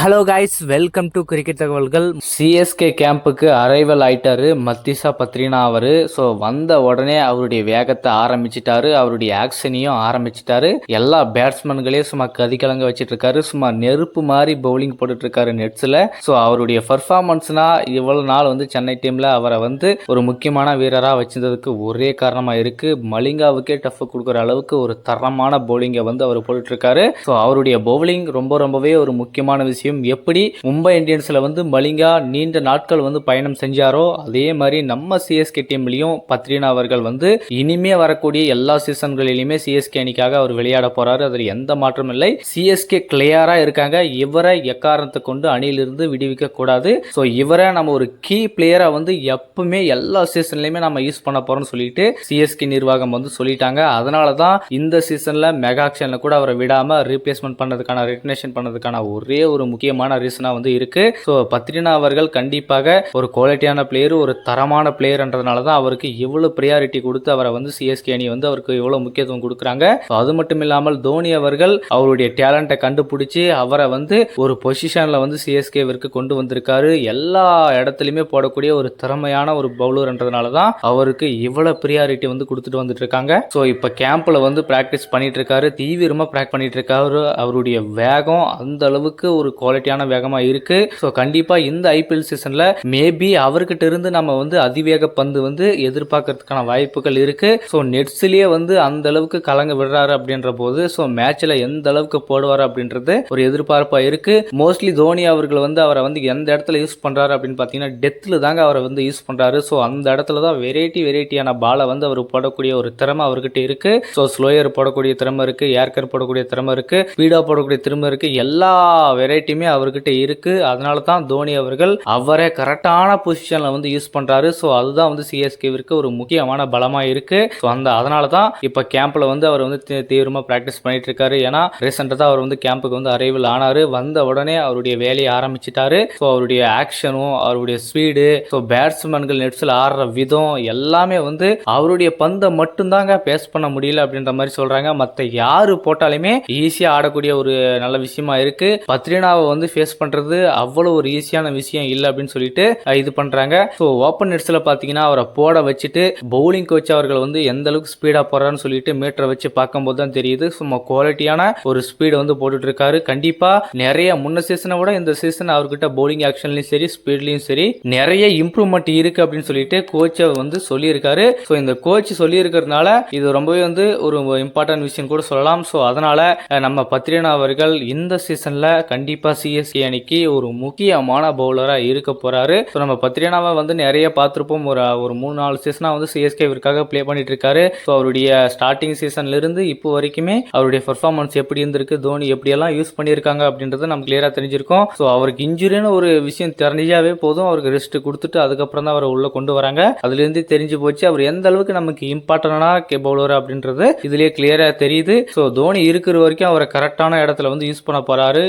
Hello guys welcome to cricket தகவல்கள் CSK கேம்புக்கு arrival ஆயிட்டாரு. மத்திசா பத்ரினா அவர். ஸோ வந்த உடனே அவருடைய வேகத்தை ஆரம்பிச்சிட்டாரு. அவருடைய ஆக்ஷனையும் ஆரம்பிச்சிட்டாரு. எல்லா பேட்ஸ்மேன்களையும் சும்மா கதிகலங்க வச்சுட்டு இருக்காரு சும்மா நெருப்பு மாதிரி பவுலிங் போட்டுட்டு இருக்காரு நெட்ஸில் ஸோ அவருடைய பர்ஃபார்மன்ஸ்னா இவ்வளவு நாள் வந்து சென்னை டீமில் அவரை வந்து ஒரு முக்கியமான வீரராக வச்சிருந்ததுக்கு ஒரே காரணமாக இருக்கு. மலிங்காவுக்கே டஃப் கொடுக்குற அளவுக்கு ஒரு தரமான பவுலிங்கை வந்து அவர் போட்டுட்டு இருக்காரு ஸோ அவருடைய பவுலிங் ரொம்ப ரொம்பவே ஒரு முக்கியமான விஷயம். எப்படி மும்பை இந்தியன்ஸில் வந்து மலிங்கா நீண்ட நாட்கள் வந்து பயணம் செஞ்சாரோ அதே மாதிரி நம்ம சிஎஸ்கே டீம்லையும் பத்ரினா அவர்கள் வந்து இனிமே வரக்கூடிய எல்லா சீசன்களிலுமே சிஎஸ்கே அணிக்காக அவர் விளையாட போறாரு. அதில் எந்த மாற்றமும் இல்லை. சிஎஸ்கே கிளியரா இருக்காங்க. இவரை எக்காரணத்தை கொண்டு அணியிலிருந்து விடுவிக்க கூடாது. ஸோ இவரை நம்ம ஒரு கீ பிளேயரா வந்து எப்பவுமே எல்லா சீசன்லையுமே நம்ம யூஸ் பண்ண போறோம்னு சொல்லிட்டு சிஎஸ்கே நிர்வாகம் வந்து சொல்லிட்டாங்க. அதனால தான் இந்த சீசன்ல மெகாக்ஷன்ல கூட அவரை விடாம ரீப்ளேஸ்மெண்ட் பண்ணதுக்கான ரிட்டனேஷன் பண்ணதுக்கான ஒரே ஒரு முக்கியமான ரீசனாக வந்து இருக்கு. ஸோ பத்ரினா அவர்கள் கண்டிப்பாக ஒரு குவாலிட்டியான பிளேயர் ஒரு தரமான பிளேயர்ன்றதுனால தான் அவருக்கு இவ்வளோ ப்ரியாரிட்டி கொடுத்து அவரை வந்து சிஎஸ்கே அணி வந்து அவருக்கு எவ்வளோ முக்கியத்துவம் கொடுக்குறாங்க. அது மட்டும் இல்லாமல் தோனி அவர்கள் அவருடைய டேலண்ட்டை கண்டுபிடிச்சி அவரை வந்து ஒரு பொசிஷனில் வந்து சிஎஸ்கேவிற்கு கொண்டு வந்திருக்காரு. எல்லா இடத்துலையுமே போடக்கூடிய ஒரு திறமையான ஒரு பவுலர்ன்றதுனால தான் அவருக்கு இவ்வளோ ப்ரியாரிட்டி வந்து கொடுத்துட்டு வந்துட்டு இருக்காங்க ஸோ இப்போ கேம்ப்பில் வந்து ப்ராக்டிஸ் பண்ணிட்டு இருக்காரு தீவிரமாக ப்ராக்ட் பண்ணிட்டு இருக்காரு அவருடைய வேகம் அந்த அளவுக்கு ஒரு குவாலிட்டியான வேகமாக இருக்குது ஸோ கண்டிப்பாக இந்த ஐபிஎல் சீசனில் மேபி அவர்கிட்ட இருந்து நம்ம வந்து அதிவேக பந்து வந்து எதிர்பார்க்கறதுக்கான வாய்ப்புகள் இருக்குது ஸோ நெட்ஸ்லேயே வந்து அந்த அளவுக்கு கலங்க விடுறாரு அப்படின்ற போது ஸோ மேட்ச்சில் எந்த அளவுக்கு போடுவார் அப்படின்றது ஒரு எதிர்பார்ப்பாக இருக்குது மோஸ்ட்லி தோனி அவர்கள் வந்து அவரை வந்து எந்த இடத்துல யூஸ் பண்ணுறாரு அப்படின்னு பார்த்தீங்கன்னா டெத்தில் தாங்க அவரை வந்து யூஸ் பண்ணுறாரு ஸோ அந்த இடத்துல தான் வெரைட்டி வெரைட்டியான பாலை வந்து அவர் போடக்கூடிய ஒரு திறமை அவர்கிட்ட இருக்கு. ஸோ ஸ்லோயர் போடக்கூடிய திறமை இருக்கு ஏர்கர் போடக்கூடிய திறமை இருக்கு ஸ்பீடாக போடக்கூடிய திறமை இருக்கு. எல்லா வெரைட்டி வெரைட்டியுமே அவர்கிட்ட இருக்கு. அதனால தான் தோனி அவர்கள் அவரை கரெக்டான பொசிஷன்ல வந்து யூஸ் பண்றாரு. ஸோ அதுதான் வந்து சிஎஸ்கேவிற்கு ஒரு முக்கியமான பலமா இருக்கு. ஸோ அந்த அதனால தான் இப்போ கேம்ப்ல வந்து அவர் வந்து தீ- ப்ராக்டிஸ் பண்ணிட்டு இருக்காரு ஏன்னா ரீசெண்டாக தான் அவர் வந்து கேம்புக்கு வந்து அரைவில் ஆனாரு. வந்த உடனே அவருடைய வேலையை ஆரம்பிச்சிட்டாரு. ஸோ அவருடைய ஆக்ஷனும் அவருடைய ஸ்பீடு ஸோ பேட்ஸ்மேன்கள் நெட்ஸில் ஆடுற விதம் எல்லாமே வந்து அவருடைய பந்தை மட்டும்தாங்க பேஸ் பண்ண முடியல அப்படின்ற மாதிரி சொல்றாங்க. மற்ற யாரு போட்டாலுமே ஈஸியாக ஆடக்கூடிய ஒரு நல்ல விஷயமா இருக்கு. பத்ரினாவை வந்து ஃபேஸ் பண்ணுறது அவ்வளோ ஒரு ஈஸியான விஷயம் இல்லை அப்படின்னு சொல்லிட்டு இது பண்ணுறாங்க ஸோ ஓப்பன் நெட்ஸில் பார்த்தீங்கன்னா அவரை போட வச்சுட்டு பவுலிங் கோச் அவர்கள் வந்து எந்த அளவுக்கு ஸ்பீடாக போகிறான்னு சொல்லிட்டு மீட்டரை வச்சு பார்க்கும்போது தான் தெரியுது. சும்மா குவாலிட்டியான ஒரு ஸ்பீடை வந்து போட்டுட்டு இருக்காரு. கண்டிப்பாக நிறைய முன்ன சீசனை விட இந்த சீசன் அவர்கிட்ட பவுலிங் ஆக்ஷன்லையும் சரி ஸ்பீட்லையும் சரி நிறைய இம்ப்ரூவ்மெண்ட் இருக்குது அப்படின்னு சொல்லிட்டு கோச்சை வந்து சொல்லியிருக்காரு. ஸோ இந்த கோச் சொல்லியிருக்கிறதுனால இது ரொம்பவே வந்து ஒரு இம்பார்ட்டன்ட் விஷயம் கூட சொல்லலாம். ஸோ அதனால நம்ம பத்ரினா அவர்கள் இந்த சீசனில் கண்டிப்பாக கண்டிப்பாக சிஎஸ்கே அணிக்கு ஒரு முக்கியமான பவுலராக இருக்க போறாரு. ஸோ நம்ம பத்ரியானாவை வந்து நிறைய பார்த்துருப்போம். ஒரு ஒரு மூணு நாலு சீசனாக வந்து சிஎஸ்கேவிற்காக ப்ளே பண்ணிட்டு இருக்காரு. ஸோ அவருடைய ஸ்டார்டிங் சீசன்லேருந்து இப்போ வரைக்குமே அவருடைய பெர்ஃபார்மன்ஸ் எப்படி இருந்திருக்கு தோனி எப்படியெல்லாம் யூஸ் பண்ணியிருக்காங்க அப்படின்றது நம்ம கிளியராக தெரிஞ்சிருக்கோம். ஸோ அவருக்கு இன்ஜுரின்னு ஒரு விஷயம் தெரிஞ்சாவே போதும். அவருக்கு ரெஸ்ட் கொடுத்துட்டு அதுக்கப்புறம் தான் அவரை உள்ளே கொண்டு வராங்க. அதுலேருந்து தெரிஞ்சு போச்சு அவர் எந்த அளவுக்கு நமக்கு இம்பார்ட்டன்டான பவுலர் அப்படின்றது இதுலேயே கிளியராக தெரியுது. ஸோ தோனி இருக்கிற வரைக்கும் அவரை கரெக்டான இடத்துல வந்து யூஸ் பண்ண போகிறாரு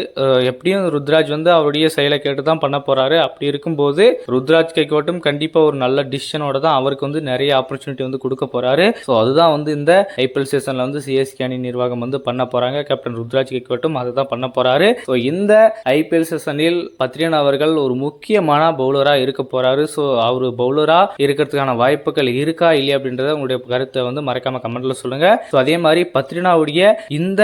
எப்படி எப்படியும் ருத்ராஜ் வந்து அவருடைய செயலை கேட்டு தான் பண்ண போறாரு. அப்படி இருக்கும்போது ருத்ராஜ் கைக்கோட்டும் கண்டிப்பா ஒரு நல்ல டிசிஷனோட தான் அவருக்கு வந்து நிறைய ஆப்பர்ச்சுனிட்டி வந்து கொடுக்க போறாரு. ஸோ அதுதான் வந்து இந்த ஐபிஎல் சீசன்ல வந்து சிஎஸ்கே அணி நிர்வாகம் வந்து பண்ண போறாங்க. கேப்டன் ருத்ராஜ் கைக்கோட்டும் அதை தான் பண்ண போறாரு. ஸோ இந்த ஐபிஎல் சீசனில் பத்ரியன் அவர்கள் ஒரு முக்கியமான பவுலரா இருக்க போறாரு. ஸோ அவர் பவுலரா இருக்கிறதுக்கான வாய்ப்புகள் இருக்கா இல்லையா அப்படின்றத உங்களுடைய கருத்தை வந்து மறக்காம கமெண்ட்ல சொல்லுங்க. ஸோ அதே மாதிரி பத்ரினாவுடைய இந்த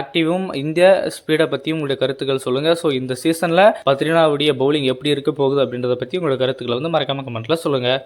ஆக்டிவும் இந்த ஸ்பீடை பற்றியும் உங்களுடைய கருத்துக்கள் சொல்லுங்க. ஸோ இந்த சீசன்ல பத்ரினாவுடைய பவுலிங் எப்படி இருக்க போகுது அப்படின்றத பற்றி உங்களோட கருத்துக்களை வந்து மறக்காமல் கமெண்ட்டில் சொல்லுங்க.